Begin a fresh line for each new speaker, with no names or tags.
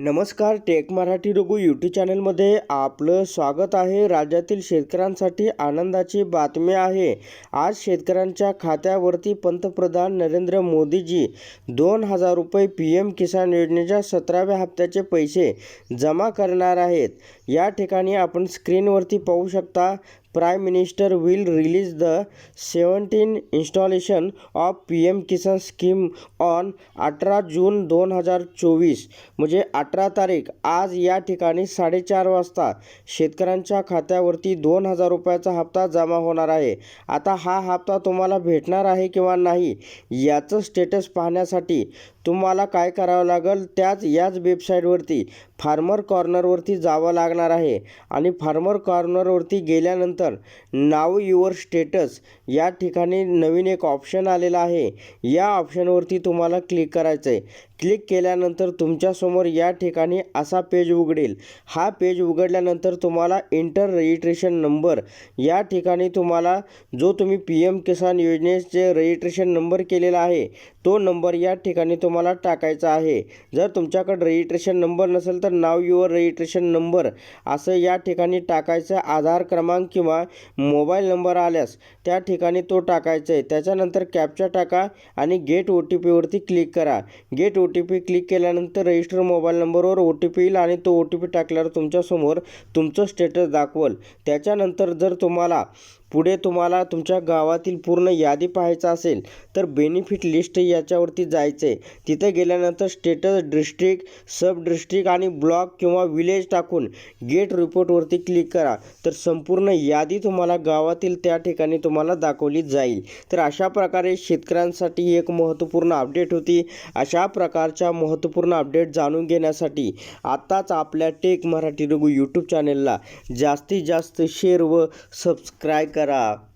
नमस्कार take Marathi Raghu YouTube चॅनलमध्ये आपलं स्वागत आहे. राज्यातील शेतकऱ्यांसाठी आनंदाची बातमी आहे. आज शेतकऱ्यांच्या खात्यावरती पंतप्रधान नरेंद्र मोदीजी दोन हजार रुपये पी एम किसान योजनेच्या सतराव्या हप्त्याचे पैसे जमा करणार आहेत. या ठिकाणी आपण स्क्रीनवरती पाहू शकता prime minister will release the seventeen installation of P M Kisan scheme on अठरा जून दोन हजार चोवीस म्हणजे अठरा तारीख. आज या ठिकाणी साडेचार वाजता शेतकऱ्यांच्या खात्यावरती दोन हजार रुपयाचा हप्ता जमा होणार आहे. आता हा हप्ता तुम्हाला भेटणार आहे किंवा नाही याचं स्टेटस पाहण्यासाठी तुम्हाला काय करावं लागेल त्याच याच वेबसाईटवरती फार्मर कॉर्नरवरती जावं लागणार आहे आणि फार्मर कॉर्नरवरती गेल्यानंतर नाव युअर स्टेटस या ठिकाणी नवीन एक ऑप्शन आलेला आहे. या ऑप्शनवरती तुम्हाला क्लिक करायचं आहे क्लिक केल्यानंतर तुमच्यासमोर या ठिकाणी असा पेज उघडेल. हा पेज उघडल्यानंतर तुम्हाला इंटर रजिस्ट्रेशन नंबर या ठिकाणी तुम्हाला जो तुम्ही पी एम किसान योजनेचे रजिस्ट्रेशन नंबर केलेला आहे तो नंबर या ठिकाणी तुम्हाला टाकायचा आहे. जर तुमच्याकडे रजिस्ट्रेशन नंबर नसेल तर नाव युअर रजिस्ट्रेशन नंबर असं या ठिकाणी टाकायचं. आधार क्रमांक किंवा मोबाईल नंबर आल्यास त्या ठिकाणी तो टाकायचा आहे. त्याच्यानंतर कॅपचा टाका आणि गेट ओ टी पीवरती क्लिक करा. Get O T P click केल्यानंतर रजिस्टर मोबाईल नंबरवर ओ टी पी येईल आणि तो ओ टी पी टाकल्यावर तुमच्यासमोर तुमचं स्टेटस दाखवल. त्याच्यानंतर जर तुम्हाला पुढे तुम्हाला तुमच्या गावातील पूर्ण यादी पाहायचा असेल तर बेनिफिट लिस्ट याच्यावरती जायचं आहे तिथे गेल्यानंतर स्टेटस डिस्ट्रिक्ट सब डिस्ट्रिक्ट आणि ब्लॉक किंवा विलेज टाकून गेट रिपोर्टवरती क्लिक करा. तर संपूर्ण यादी तुम्हाला गावातील त्या ठिकाणी तुम्हाला दाखवली जाईल. तर अशा प्रकारे शेतकऱ्यांसाठी एक महत्त्वपूर्ण अपडेट होती. अशा प्रकारच्या महत्त्वपूर्ण अपडेट जाणून घेण्यासाठी आत्ताच आपल्या टेक मराठी रघु यूट्यूब चॅनेलला जास्तीत जास्त शेअर व सबस्क्राईब करा